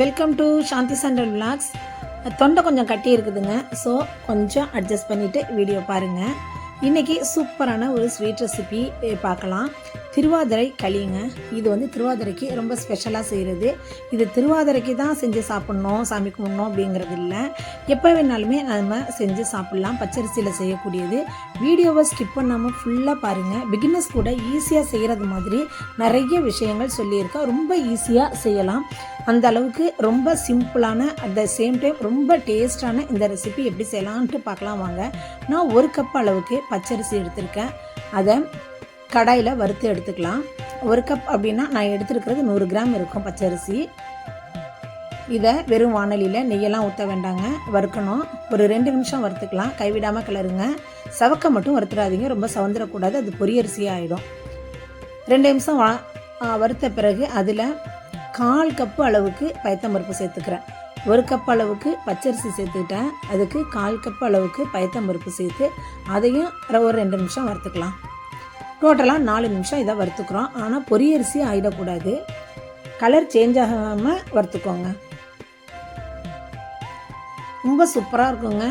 Welcome to Shanthi சண்டல் vlogs தொண்டை கொஞ்சம் கட்டி இருக்குதுங்க. ஸோ கொஞ்சம் அட்ஜஸ்ட் பண்ணிவிட்டு வீடியோ பாருங்கள் இன்றைக்கி சூப்பரான ஒரு ஸ்வீட் ரெசிபி பார்க்கலாம். திருவாதிரை களிங்க. இது வந்து திருவாதிரைக்கு ரொம்ப ஸ்பெஷலாக செய்கிறது இது திருவாதிரைக்கு தான் செஞ்சு சாப்பிட்ணும் சாமி கும்பிடணும் அப்படிங்கிறது இல்லை. எப்போ வேணாலுமே நம்ம செஞ்சு சாப்பிட்லாம். பச்சரிசியில் செய்யக்கூடியது. வீடியோவை ஸ்கிப் பண்ணாமல் ஃபுல்லாக பாருங்கள் பிகினர்ஸ் கூட ஈஸியாக செய்கிறது மாதிரி நிறைய விஷயங்கள் சொல்லியிருக்கேன் ரொம்ப ஈஸியாக செய்யலாம். அந்த அளவுக்கு ரொம்ப சிம்பிளான அட் த சேம் டைம் ரொம்ப டேஸ்டான இந்த ரெசிபி எப்படி செய்யலான்ட்டு பார்க்கலாம் வாங்க. நான் ஒரு கப் அளவுக்கு பச்சரிசி எடுத்திருக்கேன். அதை கடாயில் வறுத்து எடுத்துக்கலாம். ஒரு கப் அப்படின்னா நான் எடுத்துருக்கிறது நூறு கிராம் இருக்கும் பச்சரிசி. இதை வெறும் வானலியில் நெய்யெல்லாம் ஊற்ற வேண்டாங்க. வறுக்கணும். ஒரு ரெண்டு நிமிஷம் வறுத்துக்கலாம். கைவிடாமல் கிளறுங்க. சவக்க மட்டும் வறுத்துடாதீங்க. ரொம்ப சவந்துடக்கூடாது. அது பொரியரிசியாக ஆகிடும் ரெண்டு நிமிஷம் வா வறுத்த பிறகு அதில் கால் கப்பு அளவுக்கு பயத்தம்பருப்பு சேர்த்துக்கிறேன். ஒரு கப் அளவுக்கு பச்சரிசி சேர்த்துக்கிட்டேன். அதுக்கு கால் கப் அளவுக்கு பயத்தம்பருப்பு சேர்த்து அதையும் ஒரு ரெண்டு நிமிஷம் வறுத்துக்கலாம். டோட்டலாக நாலு நிமிஷம் இதை வறுத்துக்கிறோம். ஆனால் பொரியரிசி ஆகிடக்கூடாது கலர் சேஞ்ச் ஆகாமல் வறுத்துக்கோங்க. ரொம்ப சூப்பராக இருக்குங்க.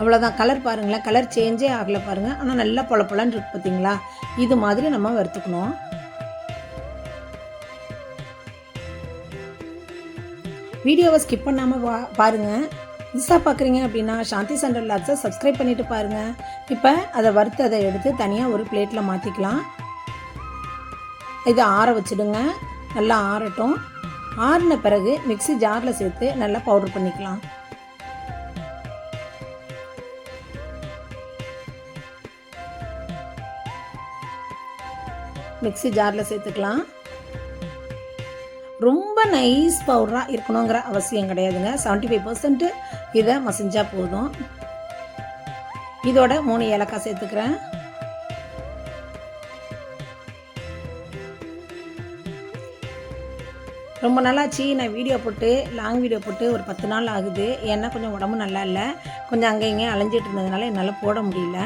அவ்வளோதான் கலர் பாருங்களேன். கலர் சேஞ்சே ஆகலை பாருங்கள் ஆனால் நல்லா பொல பொலன்னு இருக்கு பார்த்தீங்களா இது மாதிரி நம்ம வறுத்துக்கணும். வீடியோவை ஸ்கிப் பண்ணாமல் பா பாருங்கள் புதுசாக பார்க்குறீங்க அப்படின்னா சாந்தி சென்டர் லாக்ஸை சப்ஸ்கிரைப் பண்ணிவிட்டு பாருங்கள் இப்போ அதை வறுத்து அதை எடுத்து தனியாக ஒரு பிளேட்டில் மாற்றிக்கலாம் இதை ஆற வச்சுடுங்க. நல்லா ஆறட்டும். ஆறின பிறகு மிக்ஸி ஜாரில் சேர்த்து நல்லா பவுடர் பண்ணிக்கலாம். மிக்ஸி ஜாரில் சேர்த்துக்கலாம். ரொம்ப நைஸ் பவுடராக இருக்கணுங்கிற அவசியம் கிடையாதுங்க. செவன்ட்டி ஃபைவ் பர்சன்ட்டு இதை மசிஞ்சால் போதும். இதோட மூணு ஏலக்காய் சேர்த்துக்கிறேன். ரொம்ப நாளாச்சு நான் வீடியோ போட்டு லாங் வீடியோ போட்டு ஒரு பத்து நாள் ஆகுது. ஏன்னா கொஞ்சம் உடம்பு நல்லா இல்லை. கொஞ்சம் அங்கே இங்கே அலைஞ்சிட்டு இருந்ததுனால என்னால் போட முடியல.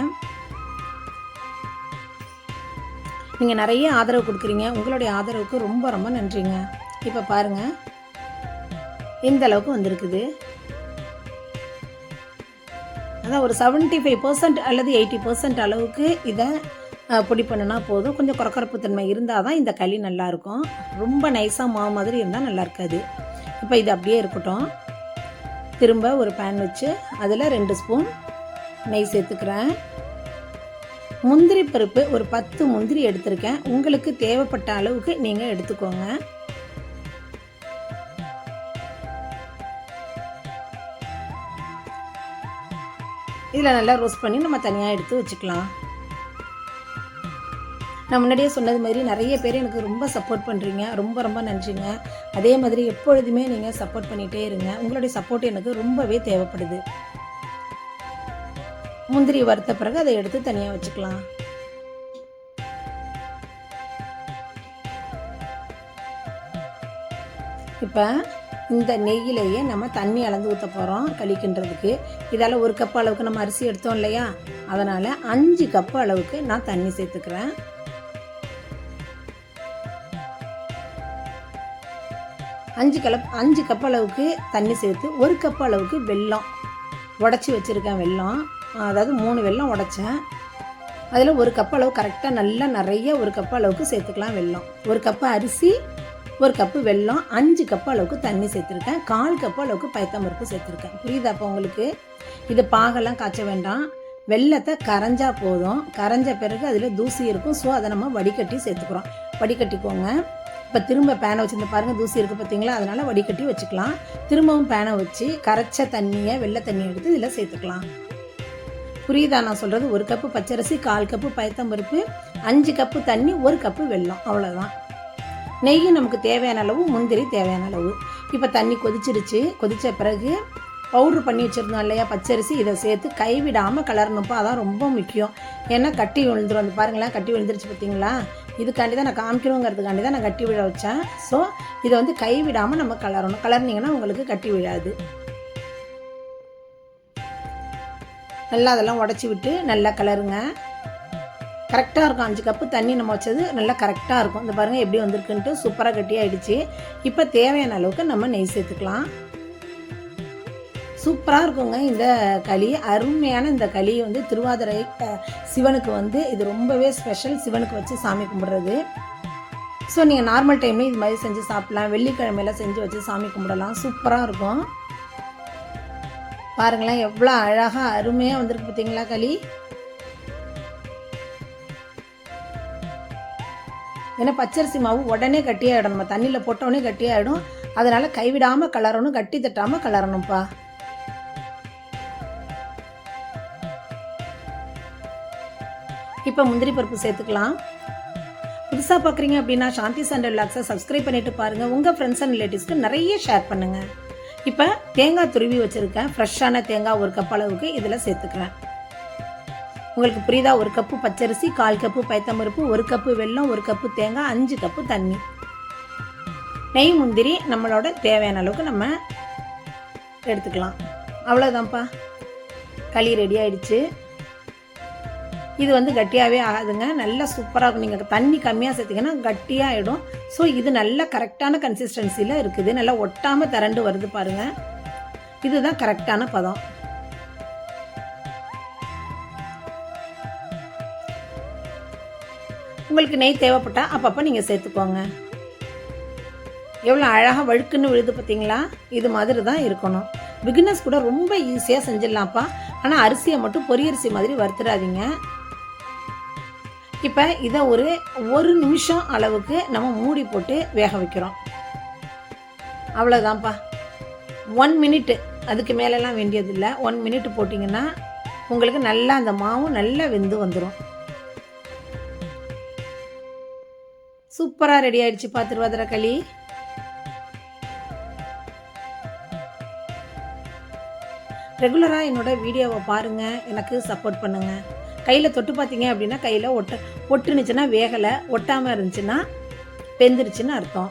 நீங்கள் நிறைய ஆதரவு கொடுக்குறீங்க. உங்களுடைய ஆதரவுக்கு ரொம்ப ரொம்ப நன்றிங்க. இப்போ பாருங்கள் இந்த அளவுக்கு வந்திருக்குது. அதான் ஒரு செவன்ட்டி ஃபைவ் பர்சன்ட் அல்லது எயிட்டி பர்சன்ட் அளவுக்கு இதை பொடி பண்ணுனா போதும். கொஞ்சம் குறக்கரப்பு தன்மை இருந்தால் தான் இந்த களி நல்லாயிருக்கும் ரொம்ப நைஸாக மாவு மாதிரி இருந்தால் நல்லா இருக்காது. இப்போ இது அப்படியே இருக்கட்டும். திரும்ப ஒரு பேன் வச்சு அதில் ரெண்டு ஸ்பூன் நெய் சேர்த்துக்கிறேன். முந்திரி பருப்பு ஒரு பத்து முந்திரி எடுத்திருக்கேன். உங்களுக்கு தேவைப்பட்ட அளவுக்கு நீங்கள் எடுத்துக்கோங்க. இதில் நல்லா ரோஸ்ட் பண்ணி நம்ம தனியாக எடுத்து வச்சுக்கலாம். நான் முன்னாடியே சொன்னது மாதிரி நிறைய பேர் எனக்கு ரொம்ப சப்போர்ட் பண்ணுறீங்க ரொம்ப ரொம்ப நன்றிங்க. அதே மாதிரி எப்பொழுதுமே நீங்கள் சப்போர்ட் பண்ணிகிட்டே இருங்க. உங்களுடைய சப்போர்ட் எனக்கு ரொம்பவே தேவைப்படுது. முந்திரி வறுத்த பிறகு அதை எடுத்து தனியாக வச்சுக்கலாம். இப்போ இந்த நெய்யிலேயே நம்ம தண்ணி அளந்து ஊற்ற போகிறோம் கழிக்கின்றதுக்கு இதால் ஒரு கப் அளவுக்கு நம்ம அரிசி எடுத்தோம் இல்லையா? அதனால் அஞ்சு கப் அளவுக்கு நான் தண்ணி சேர்த்துக்கிறேன். அஞ்சு கலப் அஞ்சு கப் அளவுக்கு தண்ணி சேர்த்து ஒரு கப் அளவுக்கு வெல்லம் உடச்சி வச்சுருக்கேன் வெல்லம். அதாவது மூணு வெல்லம் உடைச்சேன். அதில் ஒரு கப் அளவு கரெக்டாக நல்லா நிறைய ஒரு கப் அளவுக்கு சேர்த்துக்கலாம் வெல்லம். ஒரு கப்பு அரிசி ஒரு கப்பு வெல்லம் அஞ்சு கப்பு அளவுக்கு தண்ணி சேர்த்துருக்கேன். கால் கப்பு அளவுக்கு பயத்தம்பருப்பு சேர்த்துருக்கேன். புரியுதா அப்போ உங்களுக்கு? இது பாகெல்லாம் காய்ச்ச வேண்டாம். வெள்ளத்தை கரைஞ்சா போதும். கரைஞ்ச பிறகு அதில் தூசி இருக்கும். ஸோ அதை நம்ம வடிகட்டி சேர்த்துக்கிறோம். வடிகட்டிக்கோங்க. இப்போ திரும்ப பேனை வச்சுருந்த பாருங்கள் தூசி இருக்குது பார்த்தீங்களா அதனால் வடிகட்டி வச்சுக்கலாம். திரும்பவும் பேனை வச்சு கரைச்ச தண்ணியை வெள்ளை தண்ணியை எடுத்து இதில் சேர்த்துக்கலாம். புரியுதா? நான் சொல்கிறது ஒரு கப்பு பச்சரிசி கால் கப்பு பயத்தம்பருப்பு அஞ்சு கப்பு தண்ணி ஒரு கப்பு வெல்லம். அவ்வளோதான் நெய்யும் நமக்கு தேவையான அளவு முந்திரி தேவையான அளவு. இப்போ தண்ணி கொதிச்சிருச்சு. கொதித்த பிறகு பவுட்ரு பண்ணி வச்சுருந்தோம் இல்லையா பச்சரிசி இதை சேர்த்து கைவிடாமல் கலரணுப்பா அதான் ரொம்ப முக்கியம். ஏன்னா கட்டி விழுந்துடும் அந்த பாருங்களேன் கட்டி விழுந்துருச்சு பார்த்தீங்களா? இதுக்காண்டி தான் நான் காமிக்கணுங்கிறதுக்காண்டி தான் நான் கட்டி விழ வச்சேன். ஸோ இதை வந்து கைவிடாமல் நம்ம கலரணும். கலர்னிங்கன்னா உங்களுக்கு கட்டி விழாது. நல்லா அதெல்லாம் உடச்சி விட்டு நல்லா கலருங்க. கரெக்டாக இருக்கும். அஞ்சு கப்பு தண்ணி நம்ம வச்சது நல்லா கரெக்டாக இருக்கும். இந்த பாருங்கள் எப்படி வந்திருக்குன்ட்டு சூப்பராக கட்டியாகிடுச்சு இப்போ தேவையான அளவுக்கு நம்ம நெய் சேர்த்துக்கலாம். சூப்பராக இருக்குங்க இந்த களி. அருமையான இந்த களி வந்து திருவாதிரை சிவனுக்கு வந்து இது ரொம்பவே ஸ்பெஷல். சிவனுக்கு வச்சு சாமி கும்பிட்றது. ஸோ நீங்கள் நார்மல் டைம்லேயும் இது மாதிரி செஞ்சு சாப்பிட்லாம். வெள்ளிக்கிழமையில செஞ்சு வச்சு சாமி கும்பிடலாம். சூப்பராக இருக்கும். பாருங்களேன் எவ்வளோ அழகாக அருமையாக வந்திருக்கு பார்த்தீங்களா களி. ஏன்னா பச்சரிசி மாவு உடனே கட்டியாகிடும் நம்ம தண்ணியில் போட்ட உடனே அதனால் கைவிடாமல் கலரணும் கட்டி தட்டாமல் கலரணும்ப்பா. இப்போ முந்திரி பருப்பு சேர்த்துக்கலாம். புதுசாக பார்க்குறீங்க அப்படின்னா சாந்தி சண்டே விளாக்ஸை சப்ஸ்கிரைப் பண்ணிட்டு பாருங்கள் உங்கள் ஃப்ரெண்ட்ஸ் அண்ட் ரிலேட்டிவ்ஸ்க்கு நிறைய ஷேர் பண்ணுங்கள் இப்போ தேங்காய் துருவி வச்சுருக்கேன். ஃப்ரெஷ்ஷான தேங்காய் ஒரு கப் அளவுக்கு இதில் சேர்த்துக்கிறேன். உங்களுக்கு புரியுதா? ஒரு கப்பு பச்சரிசி கால் கப்பு பைத்தம்பருப்பு ஒரு கப்பு வெல்லம் ஒரு கப்பு தேங்காய் அஞ்சு கப்பு தண்ணி. நெய் முந்திரி நம்மளோட தேவையான அளவுக்கு நம்ம எடுத்துக்கலாம். அவ்வளோதான்ப்பா களி ரெடி ஆயிடுச்சு. இது வந்து கட்டியாகவே ஆகாதுங்க. நல்லா சூப்பராக இருக்கும். நீங்கள் தண்ணி கம்மியாக சேர்த்திங்கன்னா கட்டியாகிடும் ஸோ இது நல்லா கரெக்டான கன்சிஸ்டன்சியில் இருக்குது. நல்லா ஒட்டாமல் திரண்டு வருது பாருங்கள் இதுதான் கரெக்டான பதம். உங்களுக்கு நெய் தேவைப்பட்டால் அப்பப்போ நீங்கள் சேர்த்துக்கோங்க. எவ்வளோ அழகாக வழுக்குன்னு விழுது பார்த்தீங்களா இது மாதிரி தான் இருக்கணும். பிகினர்ஸ் கூட ரொம்ப ஈஸியாக செஞ்சிடலாம்ப்பா. ஆனால் அரிசியை மட்டும் பொரியரிசி மாதிரி வறுத்துடாதீங்க இப்போ இதை ஒரு ஒரு நிமிஷம் அளவுக்கு நம்ம மூடி போட்டு வேக வைக்கிறோம். அவ்வளோதான்ப்பா ஒன் மினிட்டு அதுக்கு மேலெலாம் வேண்டியதில்லை. ஒன் மினிட் போட்டிங்கன்னா உங்களுக்கு நல்லா அந்த மாவும் நல்லா வெந்து வந்துடும் சூப்பராக ரெடி ஆயிடுச்சு. பார்த்துருவாதிர களி ரெகுலராக என்னோட வீடியோவை பாருங்கள் எனக்கு சப்போர்ட் பண்ணுங்கள் கையில் தொட்டு பார்த்தீங்க அப்படின்னா கையில் ஒட்ட ஒட்டுனுச்சுன்னா வேகலை ஒட்டாமல் இருந்துச்சுன்னா வெந்துருச்சுன்னு அர்த்தம்.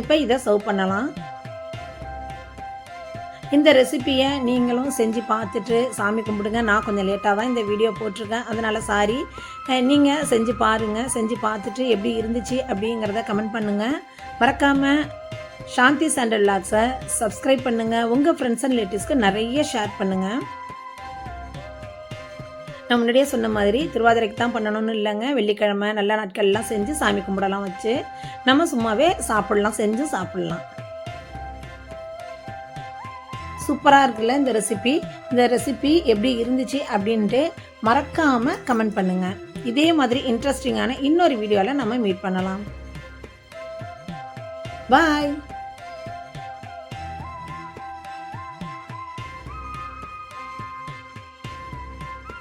இப்போ இதை சர்வ் பண்ணலாம். இந்த ரெசிப்பியை நீங்களும் செஞ்சு பார்த்துட்டு சாமி கும்பிடுங்க. நான் கொஞ்சம் லேட்டாக தான் இந்த வீடியோ போட்டிருக்கேன். அதனால் சாரி நீங்கள் செஞ்சு பாருங்கள் செஞ்சு பார்த்துட்டு எப்படி இருந்துச்சு அப்படிங்கிறத கமெண்ட் பண்ணுங்கள் மறக்காமல் சாந்தி சாண்டல் லாக்ஸை சப்ஸ்கிரைப் பண்ணுங்கள் உங்கள் ஃப்ரெண்ட்ஸ் அண்ட் ரிலேட்டிவ்ஸ்க்கு நிறைய ஷேர் பண்ணுங்கள் நான் முன்னாடியே சொன்ன மாதிரி திருவாதிரைக்கு தான் பண்ணணும்னு இல்லைங்க. வெள்ளிக்கிழமை நல்ல நாட்கள்லாம் செஞ்சு சாமி கும்பிடலாம் வச்சு நம்ம சும்மாவே சாப்பிடலாம் செஞ்சு சாப்பிடலாம். சூப்பராக இருக்குல்ல இந்த ரெசிபி இந்த ரெசிபி எப்படி இருந்துச்சு அப்படின்ட்டு மறக்காமல் கமெண்ட் பண்ணுங்கள் இதே மாதிரி இன்ட்ரெஸ்டிங்கான இன்னொரு வீடியோவில் நம்ம மீட் பண்ணலாம். பாய்